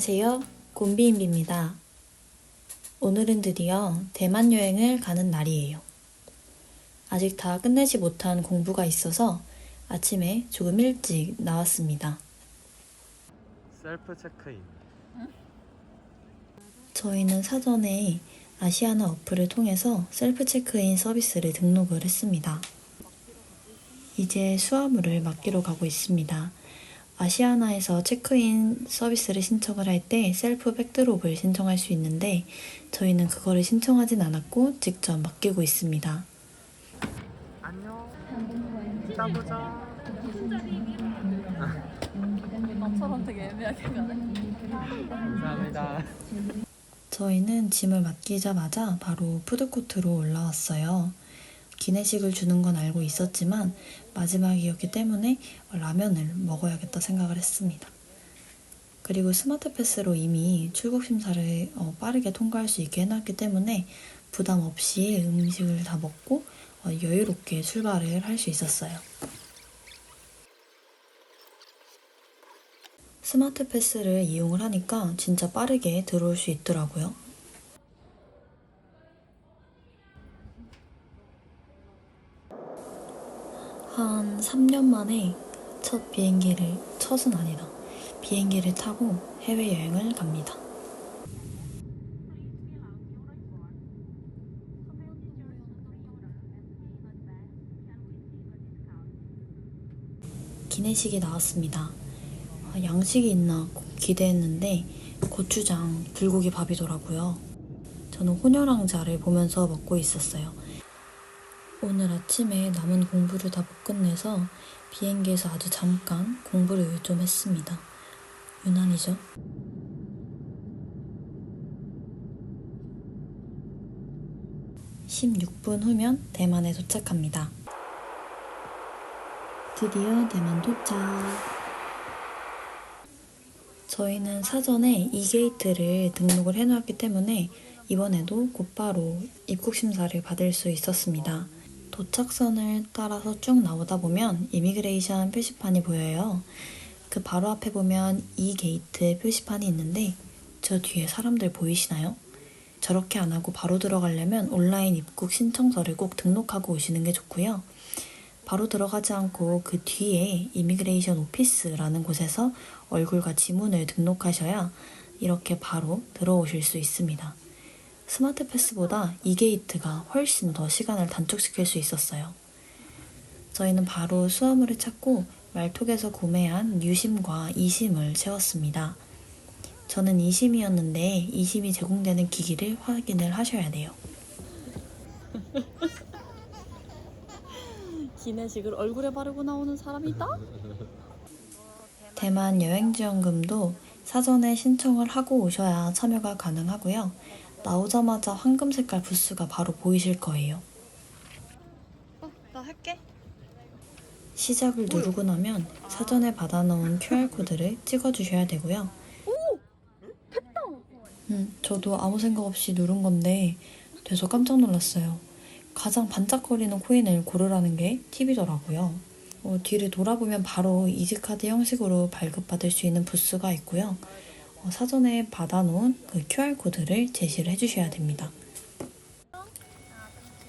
안녕하세요. 곰비인비입니다. 오늘은 드디어 대만 여행을 가는 날이에요. 아직 다 끝내지 못한 공부가 있어서 아침에 조금 일찍 나왔습니다. 셀프 체크인 저희는 사전에 아시아나 어플을 통해서 셀프 체크인 서비스를 등록을 했습니다. 이제 수화물을 맡기러 가고 있습니다. 아시아나에서 체크인 서비스를 신청을 할 때 셀프 백드롭을 신청할 수 있는데 저희는 그거를 신청하진 않았고 직접 맡기고 있습니다. 안녕 이따 보자 나처럼 되게 애매하게. 감사합니다 저희는 짐을 맡기자마자 바로 푸드코트로 올라왔어요. 기내식을 주는 건 알고 있었지만 마지막이었기 때문에 라면을 먹어야겠다 생각을 했습니다. 그리고 스마트 패스로 이미 출국 심사를 어, 빠르게 통과할 수 있게 해놨기 때문에 부담 없이 음식을 다 먹고 어, 여유롭게 출발을 할 수 있었어요. 스마트 패스를 이용을 하니까 진짜 빠르게 들어올 수 있더라고요. 한 3년 만에 첫 비행기를, 첫은 아니다. 비행기를 타고 해외여행을 갑니다. 기내식이 나왔습니다. 아, 양식이 있나 기대했는데 고추장 불고기 밥이더라고요. 저는 혼혈왕자를 보면서 먹고 있었어요. 오늘 아침에 남은 공부를 다 못 끝내서 비행기에서 아주 잠깐 공부를 좀 했습니다. 유난이죠? (16분) 후면 대만에 도착합니다. 드디어 대만 도착. 저희는 사전에 이 게이트를 등록을 해놓았기 때문에 이번에도 곧바로 입국 심사를 받을 수 있었습니다. 도착선을 따라서 쭉 나오다 보면 이미그레이션 표시판이 보여요. 그 바로 앞에 보면 이 게이트 표시판이 있는데 저 뒤에 사람들 보이시나요? 저렇게 안 하고 바로 들어가려면 온라인 입국 신청서를 꼭 등록하고 오시는 게 좋고요. 바로 들어가지 않고 그 뒤에 이미그레이션 오피스라는 곳에서 얼굴과 지문을 등록하셔야 이렇게 바로 들어오실 수 있습니다. 스마트 패스보다 이 게이트가 훨씬 더 시간을 단축시킬 수 있었어요. 저희는 바로 수화물을 찾고 말톡에서 구매한 유심과 이심을 채웠습니다. 저는 이심이었는데 이심이 제공되는 기기를 확인을 하셔야 돼요. 기내식을 얼굴에 바르고 나오는 사람이 있다? 대만 여행지원금도 사전에 신청을 하고 오셔야 참여가 가능하고요. 나오자마자 황금 색깔 부스가 바로 보이실 거예요. 어, 나 할게. 시작을 누르고 나면 사전에 받아놓은 QR코드를 찍어주셔야 되고요. 음, 저도 아무 생각 없이 누른 건데 돼서 깜짝 놀랐어요. 가장 반짝거리는 코인을 고르라는 게 팁이더라고요. 어, 뒤를 돌아보면 바로 이지카드 형식으로 발급받을 수 있는 부스가 있고요. 어, 사전에 받아놓은 그 QR코드를 제시를 해주셔야 됩니다.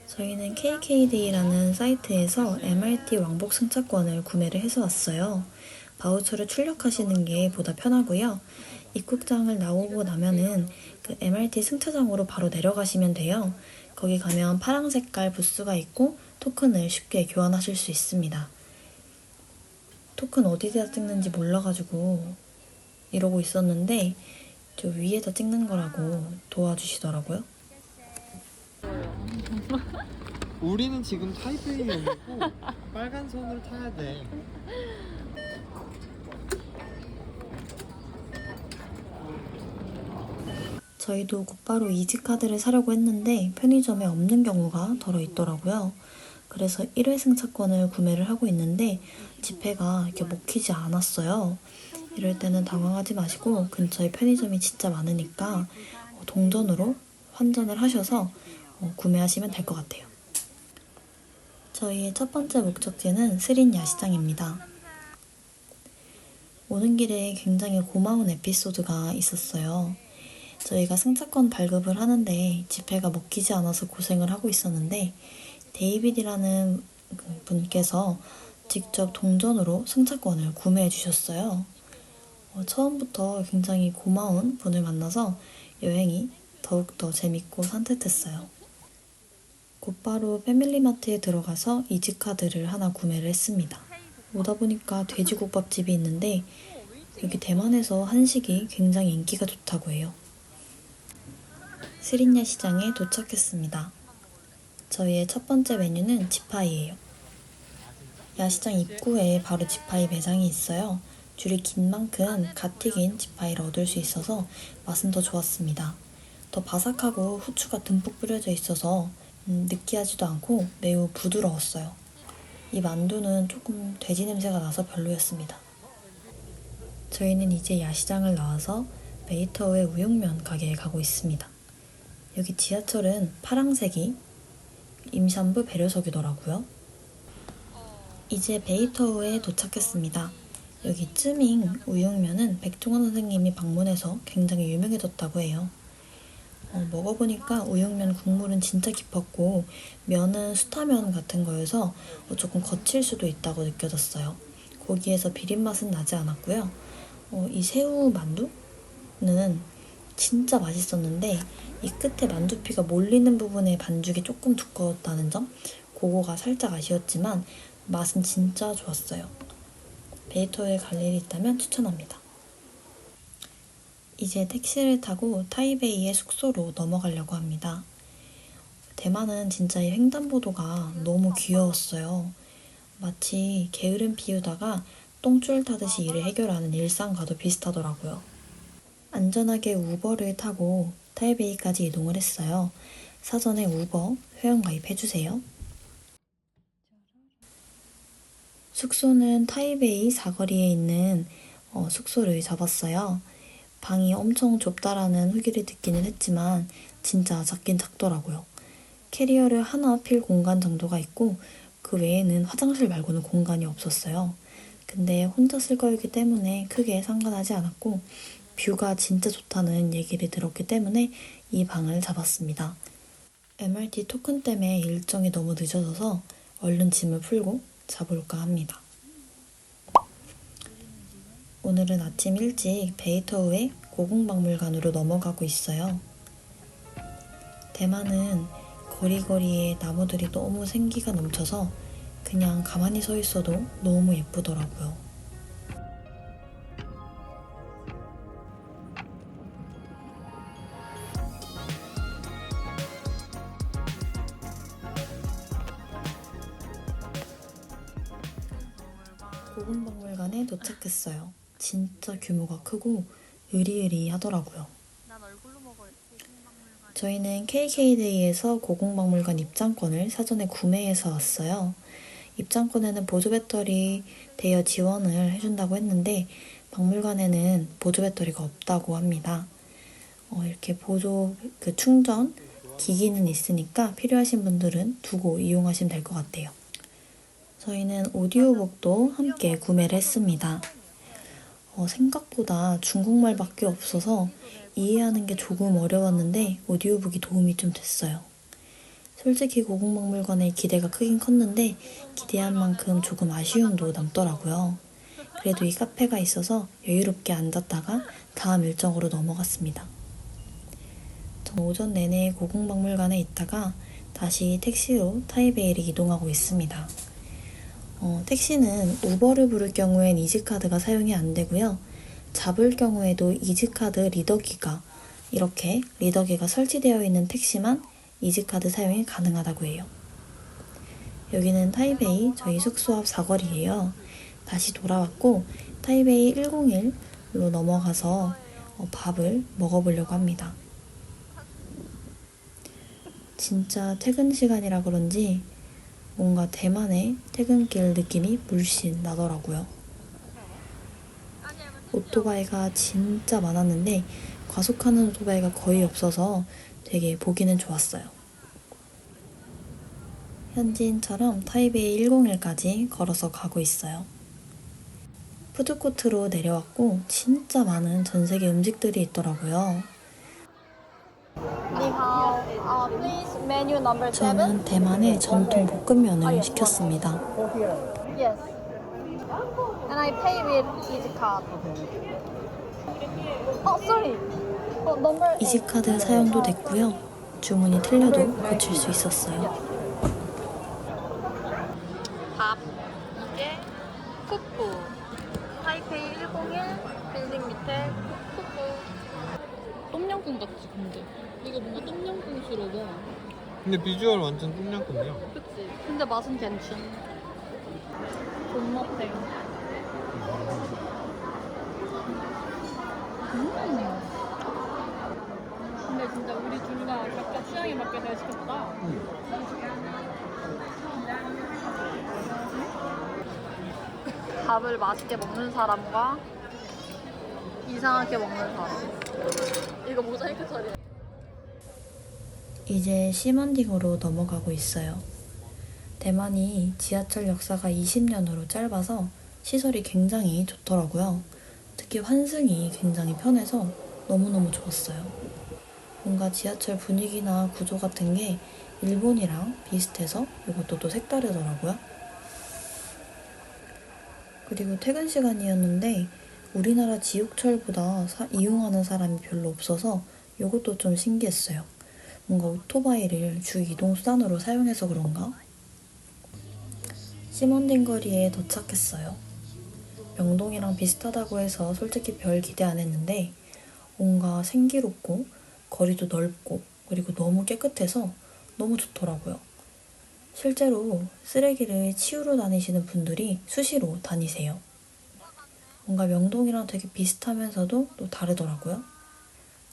저희는 KK데이라는 사이트에서 MRT 왕복 승차권을 구매를 해서 왔어요. 바우처를 출력하시는 게 보다 편하고요. 입국장을 나오고 나면은 그 MRT 승차장으로 바로 내려가시면 돼요. 거기 가면 파랑 색깔 부스가 있고 토큰을 쉽게 교환하실 수 있습니다. 토큰 어디다 찍는지 몰라가지고 이러고 있었는데 저 위에다 찍는 거라고 도와주시더라고요. 우리는 지금 타이베이에 오고 빨간 선으로 타야 돼 저희도 곧바로 이지카드를 사려고 했는데 편의점에 없는 경우가 덜어 있더라고요. 그래서 1회 승차권을 구매를 하고 있는데 지폐가 이렇게 먹히지 않았어요. 이럴 때는 당황하지 마시고 근처에 편의점이 진짜 많으니까 어, 동전으로 환전을 하셔서 어, 구매하시면 될 것 같아요. 저희의 첫 번째 목적지는 스린 야시장입니다. 오는 길에 굉장히 고마운 에피소드가 있었어요. 저희가 승차권 발급을 하는데 지폐가 먹히지 않아서 고생을 하고 있었는데 데이빗이라는 그 분께서 직접 동전으로 승차권을 구매해 주셨어요. 어, 처음부터 굉장히 고마운 분을 만나서 여행이 더욱더 재밌고 산뜻했어요. 곧바로 패밀리마트에 들어가서 이지카드를 하나 구매를 했습니다. 오다 보니까 돼지국밥집이 있는데 여기 대만에서 한식이 굉장히 인기가 좋다고 해요. 스린야 시장에 도착했습니다. 저희의 첫 번째 메뉴는 지파이예요. 야시장 입구에 바로 지파이 매장이 있어요. 줄이 긴 만큼 갓 튀긴 지파이를 얻을 수 있어서 맛은 더 좋았습니다. 더 바삭하고 후추가 듬뿍 뿌려져 있어서 음, 느끼하지도 않고 매우 부드러웠어요. 이 만두는 조금 돼지 냄새가 나서 별로였습니다. 저희는 이제 야시장을 나와서 베이터우의 우육면 가게에 가고 있습니다. 여기 지하철은 파랑색이 임산부 배려석이더라고요. 이제 베이터우에 도착했습니다. 여기 쯔밍 우육면은 백종원 선생님이 방문해서 굉장히 유명해졌다고 해요. 어, 먹어보니까 우육면 국물은 진짜 깊었고 면은 수타면 같은 거여서 어, 조금 거칠 수도 있다고 느껴졌어요. 고기에서 비린 맛은 나지 않았고요. 어, 이 새우 만두는 진짜 맛있었는데 이 끝에 만두피가 몰리는 부분의 반죽이 조금 두꺼웠다는 점 그거가 살짝 아쉬웠지만 맛은 진짜 좋았어요. 베이터에 갈 일이 있다면 추천합니다. 이제 택시를 타고 타이베이의 숙소로 넘어가려고 합니다. 대만은 진짜 이 횡단보도가 너무 귀여웠어요. 마치 게으름 피우다가 똥줄 타듯이 일을 해결하는 일상과도 비슷하더라고요. 안전하게 우버를 타고 타이베이까지 이동을 했어요. 사전에 우버 회원 가입해주세요. 숙소는 타이베이 사거리에 있는 어, 숙소를 잡았어요. 방이 엄청 좁다라는 후기를 듣기는 했지만 진짜 작긴 작더라고요. 캐리어를 하나 필 공간 정도가 있고 그 외에는 화장실 말고는 공간이 없었어요. 근데 혼자 쓸 거였기 때문에 크게 상관하지 않았고 뷰가 진짜 좋다는 얘기를 들었기 때문에 이 방을 잡았습니다. MRT 토큰 때문에 일정이 너무 늦어져서 얼른 짐을 풀고 자볼까 합니다. 오늘은 아침 일찍 베이터우의 고궁박물관으로 넘어가고 있어요. 대만은 거리거리에 나무들이 너무 생기가 넘쳐서 그냥 가만히 서 있어도 너무 예쁘더라고요. 고궁박물관에 도착했어요. 진짜 규모가 크고 으리으리하더라고요. 저희는 KK데이에서 고궁박물관 입장권을 사전에 구매해서 왔어요. 입장권에는 보조 배터리 대여 지원을 해준다고 했는데 박물관에는 보조 배터리가 없다고 합니다. 어, 이렇게 보조 그 충전 기기는 있으니까 필요하신 분들은 두고 이용하시면 될 것 같아요. 저희는 오디오북도 함께 구매를 했습니다. 어, 생각보다 중국말밖에 없어서 이해하는 게 조금 어려웠는데 오디오북이 도움이 좀 됐어요. 솔직히 고궁박물관에 기대가 크긴 컸는데 기대한 만큼 조금 아쉬움도 남더라고요. 그래도 이 카페가 있어서 여유롭게 앉았다가 다음 일정으로 넘어갔습니다. 전 오전 내내 고궁박물관에 있다가 다시 택시로 타이베이를 이동하고 있습니다. 어, 택시는 우버를 부를 경우엔 이지카드가 사용이 안 되고요. 잡을 경우에도 이지카드 리더기가 이렇게 리더기가 설치되어 있는 택시만 이지카드 사용이 가능하다고 해요. 여기는 타이베이 저희 숙소 앞 사거리예요. 다시 돌아왔고 타이베이 101로 넘어가서 어, 밥을 먹어보려고 합니다. 진짜 퇴근 시간이라 그런지 뭔가 대만의 퇴근길 느낌이 물씬 나더라고요. 오토바이가 진짜 많았는데 과속하는 오토바이가 거의 없어서 되게 보기는 좋았어요. 현지인처럼 타이베이 101까지 걸어서 가고 있어요. 푸드코트로 내려왔고 진짜 많은 전 세계 음식들이 있더라고요. 니하오. 아, 저는 대만의 전통 볶음면을 시켰습니다. Yes. And I pay with easy card. Oh, sorry. Oh, number 사용도 됐고요. 주문이 틀려도 고칠 수 있었어요. 밥. 이게 푸푸. 타이페이 101 빌딩 밑에 푸푸. 똠양꿍 같지 근데. 이거 뭔가 똠양꿍스러워. 근데 비주얼 완전 똠양꿍이야. 그치? 근데 맛은 괜찮. 존맛탱. 음. 근데 진짜 우리 둘다 각자 취향에 맞게 잘 시켰다. 밥을 맛있게 먹는 사람과 이상하게 먹는 사람. 이거 모자이크 처리해. 이제 시먼딩으로 넘어가고 있어요. 대만이 지하철 역사가 20년으로 짧아서 시설이 굉장히 좋더라고요. 특히 환승이 굉장히 편해서 너무너무 좋았어요. 뭔가 지하철 분위기나 구조 같은 게 일본이랑 비슷해서 이것도 또 색다르더라고요. 그리고 퇴근 시간이었는데 우리나라 지옥철보다 사- 이용하는 사람이 별로 없어서 이것도 좀 신기했어요. 뭔가 오토바이를 주 이동 수단으로 사용해서 그런가? 시먼딩 거리에 도착했어요. 명동이랑 비슷하다고 해서 솔직히 별 기대 안 했는데 뭔가 생기롭고 거리도 넓고 그리고 너무 깨끗해서 너무 좋더라고요. 실제로 쓰레기를 치우러 다니시는 분들이 수시로 다니세요. 뭔가 명동이랑 되게 비슷하면서도 또 다르더라고요.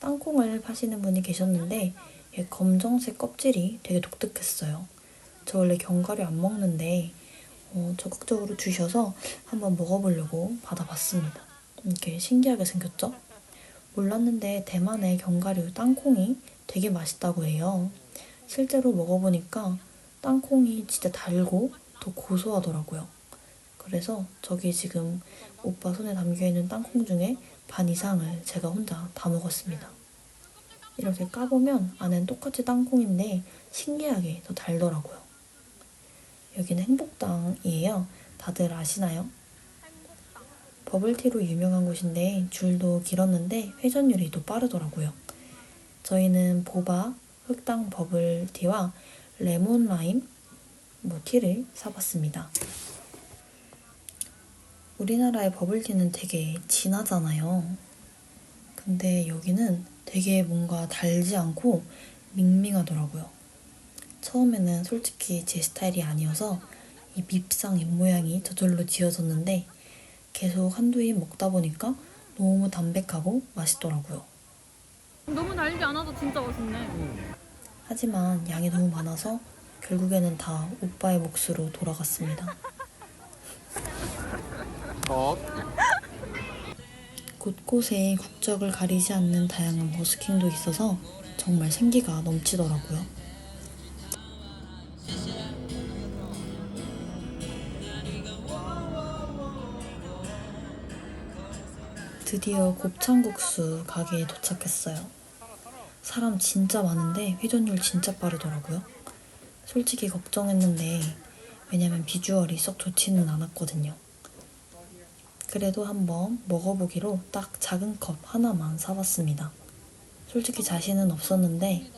땅콩을 파시는 분이 계셨는데 얘 검정색 껍질이 되게 독특했어요. 저 원래 견과류 안 먹는데 어, 적극적으로 주셔서 한번 먹어보려고 받아봤습니다. 이렇게 신기하게 생겼죠? 몰랐는데 대만의 견과류 땅콩이 되게 맛있다고 해요. 실제로 먹어보니까 땅콩이 진짜 달고 더 고소하더라고요. 그래서 저기 지금 오빠 손에 담겨 있는 땅콩 중에 반 이상을 제가 혼자 다 먹었습니다. 이렇게 까보면 안엔 똑같이 땅콩인데 신기하게 더 달더라고요. 여기는 행복당이에요. 다들 아시나요? 버블티로 유명한 곳인데 줄도 길었는데 회전율이 또 빠르더라고요. 저희는 보바, 흑당 버블티와 레몬 라임 뭐 티를 사봤습니다. 우리나라의 버블티는 되게 진하잖아요. 근데 여기는 되게 뭔가 달지 않고 밍밍하더라고요. 처음에는 솔직히 제 스타일이 아니어서 이 밉상 입모양이 저절로 지어졌는데 계속 한두 입 먹다 보니까 너무 담백하고 맛있더라고요. 너무 달지 않아서 진짜 맛있네. 하지만 양이 너무 많아서 결국에는 다 오빠의 몫으로 돌아갔습니다. 컵. 곳곳에 국적을 가리지 않는 다양한 버스킹도 있어서 정말 생기가 넘치더라고요. 드디어 곱창국수 가게에 도착했어요. 사람 진짜 많은데 회전율 진짜 빠르더라고요. 솔직히 걱정했는데 왜냐면 비주얼이 썩 좋지는 않았거든요. 그래도 한번 먹어보기로 딱 작은 컵 하나만 사봤습니다. 솔직히 자신은 없었는데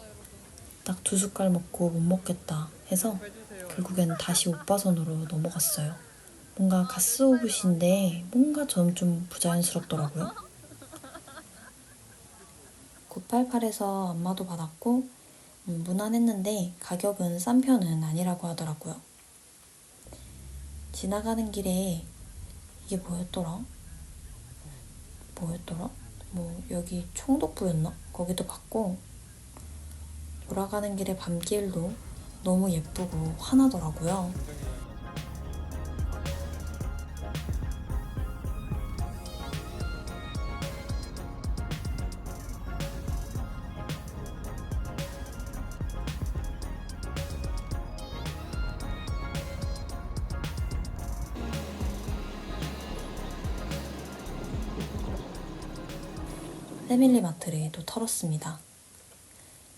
딱 두 숟갈 먹고 못 먹겠다 해서 결국엔 다시 오빠 손으로 넘어갔어요. 뭔가 가스오브시인데 뭔가 좀좀 부자연스럽더라고요. 988에서 안마도 받았고 음, 무난했는데 가격은 싼 편은 아니라고 하더라고요. 지나가는 길에 이게 뭐였더라? 뭐였더라? 뭐 여기 총독부였나? 거기도 봤고 돌아가는 길에 밤길도 너무 예쁘고 환하더라고요. 패밀리마트를 또 털었습니다.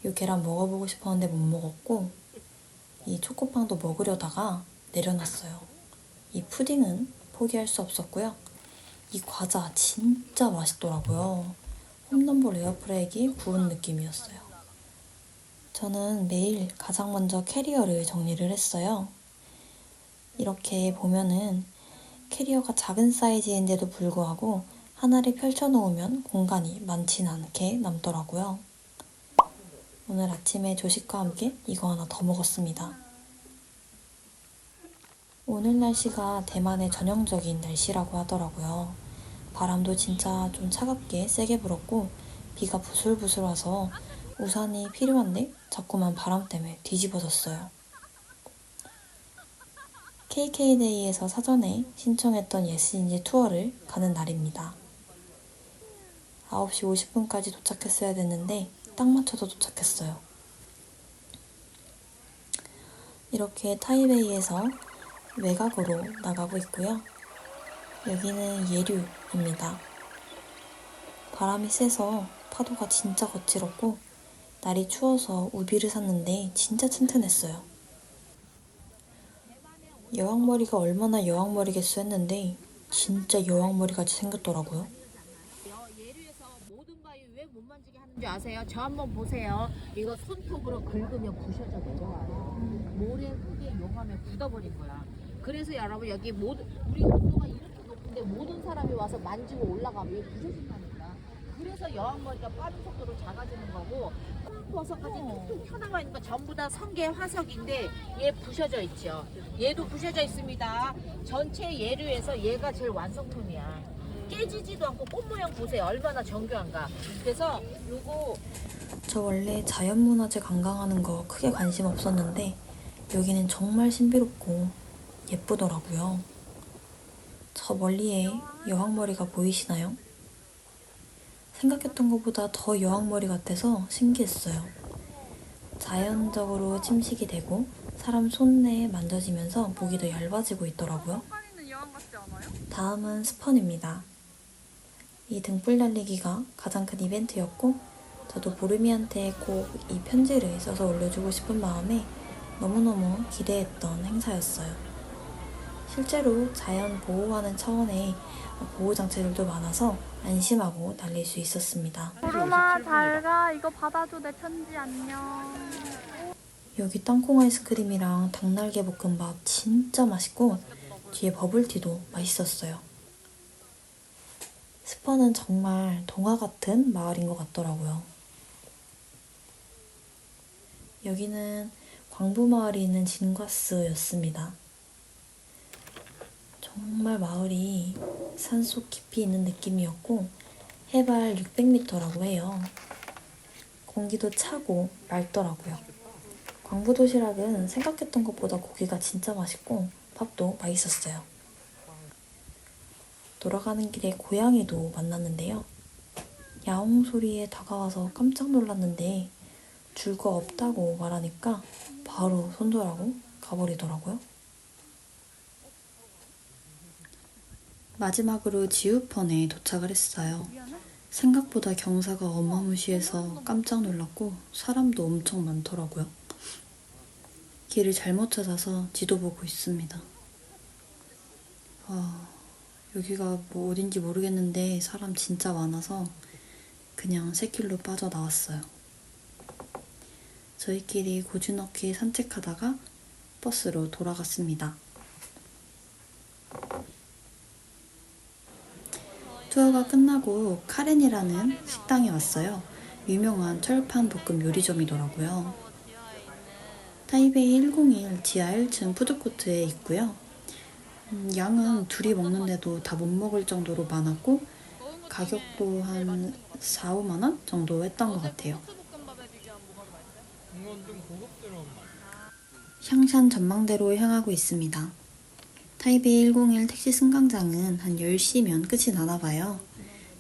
이 계란 먹어보고 싶었는데 못 먹었고 이 초코빵도 먹으려다가 내려놨어요. 이 푸딩은 포기할 수 없었고요. 이 과자 진짜 맛있더라고요. 홈런볼 에어프라이기 구운 느낌이었어요. 저는 매일 가장 먼저 캐리어를 정리를 했어요. 이렇게 보면은 캐리어가 작은 사이즈인데도 불구하고 하나를 펼쳐놓으면 공간이 많진 않게 남더라고요. 오늘 아침에 조식과 함께 이거 하나 더 먹었습니다. 오늘 날씨가 대만의 전형적인 날씨라고 하더라고요. 바람도 진짜 좀 차갑게 세게 불었고 비가 부슬부슬 와서 우산이 필요한데 자꾸만 바람 때문에 뒤집어졌어요. KK데이에서 사전에 신청했던 예스인지 투어를 가는 날입니다. 9시 50분까지 도착했어야 됐는데 딱 맞춰서 도착했어요. 이렇게 타이베이에서 외곽으로 나가고 있고요. 여기는 예류입니다. 바람이 세서 파도가 진짜 거칠었고 날이 추워서 우비를 샀는데 진짜 튼튼했어요. 여왕머리가 얼마나 여왕머리겠어 했는데 진짜 여왕머리 같이 생겼더라고요. 바위 왜못 만지게 하는 줄 아세요? 저 한번 보세요. 이거 손톱으로 긁으면 부셔져 내려와요. 모래 흙에 용하면 굳어버린 거야. 그래서 여러분 여기 모든 우리 온도가 이렇게 높은데 모든 사람이 와서 만지고 올라가면 왜 부서진다니까. 그래서 여왕머리가 빠른 속도로 작아지는 거고 버섯까지 툭툭 튀어나와 있는 거 전부 다 성게 화석인데 얘 부셔져 있죠. 얘도 부셔져 있습니다. 전체 예류에서 얘가 제일 완성품이야. 깨지지도 않고 꽃 모양 보세요. 얼마나 정교한가. 그래서 요거 저 원래 자연문화재 관광하는 거 크게 관심 없었는데 여기는 정말 신비롭고 예쁘더라고요. 저 멀리에 여왕머리가 보이시나요? 생각했던 것보다 더 여왕머리 같아서 신기했어요. 자연적으로 침식이 되고 사람 손에 만져지면서 더 얇아지고 있더라고요. 다음은 스펀입니다. 이 등불 날리기가 가장 큰 이벤트였고 저도 보르미한테 꼭 이 편지를 써서 올려주고 싶은 마음에 너무너무 기대했던 행사였어요. 실제로 자연 보호하는 차원의 보호 장치들도 많아서 안심하고 달릴 수 있었습니다. 보름아 잘가 이거 받아줘 내 편지 안녕 여기 땅콩 아이스크림이랑 닭날개 볶음밥 진짜 맛있고 뒤에 버블티도 맛있었어요. 스퍼는 정말 동화 같은 마을인 것 같더라고요. 여기는 광부 마을이 있는 진과스였습니다. 정말 마을이 산속 깊이 있는 느낌이었고 해발 600m라고 해요. 공기도 차고 맑더라고요. 광부 도시락은 생각했던 것보다 고기가 진짜 맛있고 밥도 맛있었어요. 돌아가는 길에 고양이도 만났는데요. 야옹 소리에 다가와서 깜짝 놀랐는데 줄거 없다고 말하니까 바로 손절하고 가버리더라고요. 마지막으로 지우펀에 도착을 했어요. 생각보다 경사가 어마무시해서 깜짝 놀랐고 사람도 엄청 많더라고요. 길을 잘못 찾아서 지도 보고 있습니다. 아, 여기가 뭐 어딘지 모르겠는데 사람 진짜 많아서 그냥 새길로 빠져나왔어요. 저희끼리 고즈넉히 산책하다가 버스로 돌아갔습니다. 투어가 끝나고 카렌이라는 식당에 왔어요. 유명한 철판 볶음 요리점이더라고요. 타이베이 101 지하 1층 푸드코트에 있고요. 음, 양은 둘이 먹는데도 다 못 먹을 정도로 많았고 가격도 한 4, 5만 원 정도 했던 것 같아요. 샹샨 전망대로 향하고 있습니다. 타이베이 101 택시 승강장은 한 10시면 끝이 나나 봐요.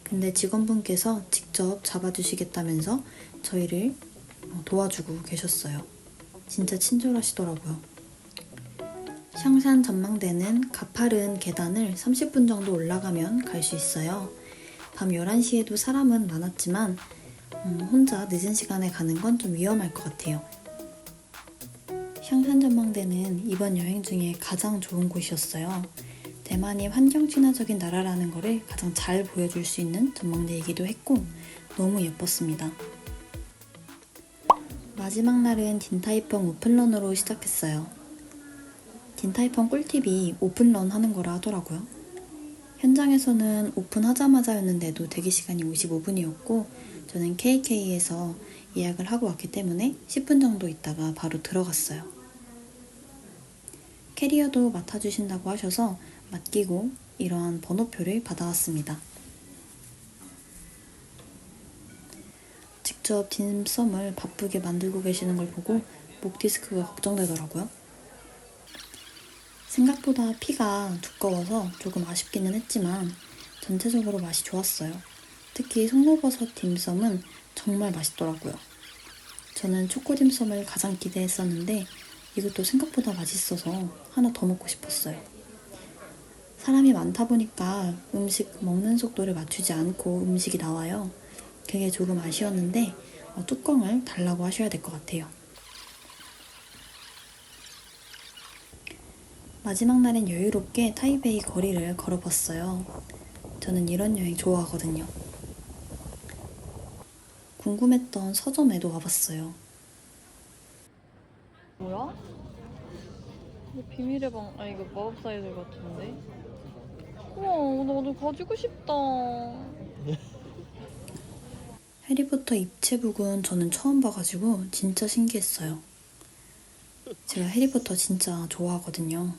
근데 직원분께서 직접 잡아주시겠다면서 저희를 어, 도와주고 계셨어요. 진짜 친절하시더라고요. 샹산 전망대는 가파른 계단을 30분 정도 올라가면 갈 수 있어요. 밤 11시에도 사람은 많았지만 음, 혼자 늦은 시간에 가는 건 좀 위험할 것 같아요. 샹산 전망대는 이번 여행 중에 가장 좋은 곳이었어요. 대만이 환경 친화적인 나라라는 것을 가장 잘 보여줄 수 있는 전망대이기도 했고 너무 예뻤습니다. 마지막 날은 딘타이펑 오픈런으로 시작했어요. 딘타이펑 꿀팁이 오픈런 하는 거라 하더라고요. 현장에서는 오픈하자마자였는데도 대기 시간이 55분이었고 저는 KK에서 예약을 하고 왔기 때문에 10분 정도 있다가 바로 들어갔어요. 캐리어도 맡아주신다고 하셔서 맡기고 이러한 번호표를 받아왔습니다. 직접 딤섬을 바쁘게 만들고 계시는 걸 보고 목 디스크가 걱정되더라고요. 생각보다 피가 두꺼워서 조금 아쉽기는 했지만 전체적으로 맛이 좋았어요. 특히 송로버섯 딤섬은 정말 맛있더라고요. 저는 초코 딤섬을 가장 기대했었는데 이것도 생각보다 맛있어서 하나 더 먹고 싶었어요. 사람이 많다 보니까 음식 먹는 속도를 맞추지 않고 음식이 나와요. 그게 조금 아쉬웠는데 어, 뚜껑을 달라고 하셔야 될 것 같아요. 마지막 날엔 여유롭게 타이베이 거리를 걸어봤어요. 저는 이런 여행 좋아하거든요. 궁금했던 서점에도 와봤어요. 뭐야? 비밀의 방, 아 이거 마법사이들 같은데? 우와, 나 오늘 가지고 싶다. 해리포터 입체북은 저는 처음 봐가지고 진짜 신기했어요. 제가 해리포터 진짜 좋아하거든요.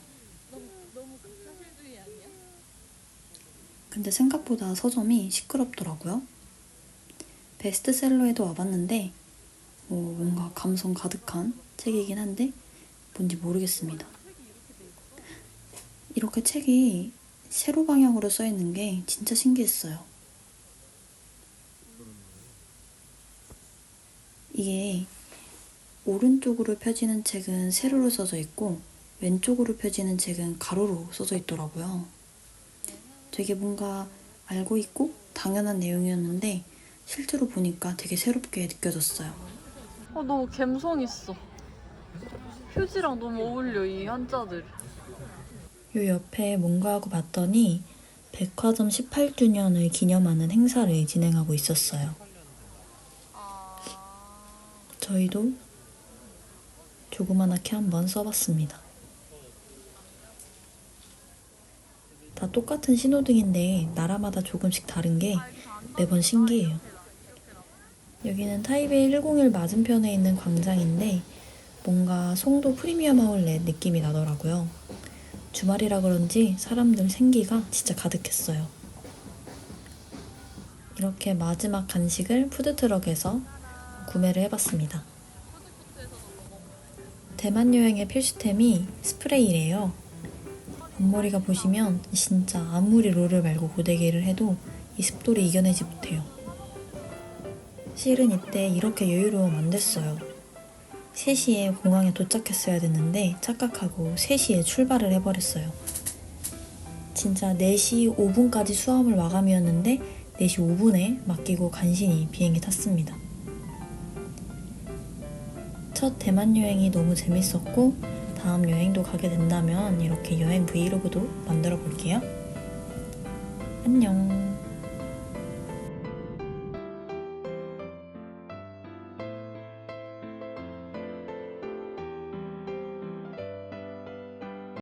근데 생각보다 서점이 시끄럽더라고요. 베스트셀러에도 와봤는데 뭐 뭔가 감성 가득한 책이긴 한데 뭔지 모르겠습니다. 이렇게 책이 세로 방향으로 써 있는 게 진짜 신기했어요. 이게 오른쪽으로 펴지는 책은 세로로 써져 있고 왼쪽으로 펴지는 책은 가로로 써져 있더라고요. 되게 뭔가 알고 있고 당연한 내용이었는데 실제로 보니까 되게 새롭게 느껴졌어요. 어, 너무 감성 있어. 표지랑 너무 어울려, 이 한자들. 요 옆에 뭔가 하고 봤더니 백화점 18주년을 기념하는 행사를 진행하고 있었어요. 저희도 조그만하게 한번 써봤습니다. 다 똑같은 신호등인데 나라마다 조금씩 다른 게 매번 신기해요. 여기는 타이베이 101 맞은편에 있는 광장인데 뭔가 송도 프리미엄 아울렛 느낌이 나더라고요. 주말이라 그런지 사람들 생기가 진짜 가득했어요. 이렇게 마지막 간식을 푸드트럭에서 구매를 해봤습니다. 대만 여행의 필수템이 스프레이래요. 앞머리가 보시면 진짜 아무리 롤을 말고 고데기를 해도 이 습도를 이겨내지 못해요. 실은 이때 이렇게 여유로우면 안 됐어요. 3시에 공항에 도착했어야 됐는데 착각하고 3시에 출발을 해버렸어요. 진짜 4시 5분까지 수화물 마감이었는데 4시 5분에 맡기고 간신히 비행기 탔습니다. 첫 대만 여행이 너무 재밌었고 다음 여행도 가게 된다면 이렇게 여행 브이로그도 만들어 볼게요. 안녕.